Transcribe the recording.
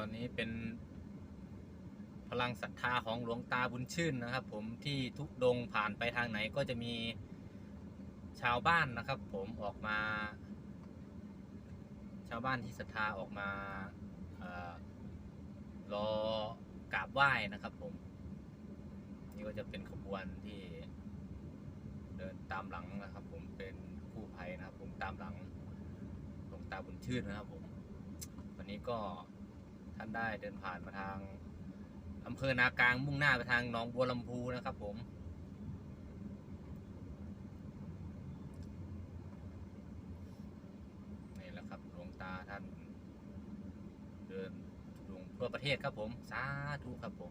ตอนนี้เป็นพลังศรัทธาของหลวงตาบุญชื่นนะครับ ผมที่ทุกดงผ่านไปทางไหนก็จะมีชาวบ้านนะครับ ผมออกมา ชาวบ้านที่ศรัทธาออกมาออรอกราบไหว้นะครับ ผม นี่ก็จะเป็นขบวนที่เดินตามหลังนะครับ ผมเป็นกู้ภัยนะครับ ผมตามหลังหลวงตาบุญชื่นนะครับ ผมวันนี้ก็ ท่านได้เดินผ่านมาทางอำเภอนากลางมุ่งหน้าไปทางหนองบัวลำพูนะครับผม นี่แหละครับหลวงตาท่าน เดินลงทั่วประเทศครับผม สาธุครับผม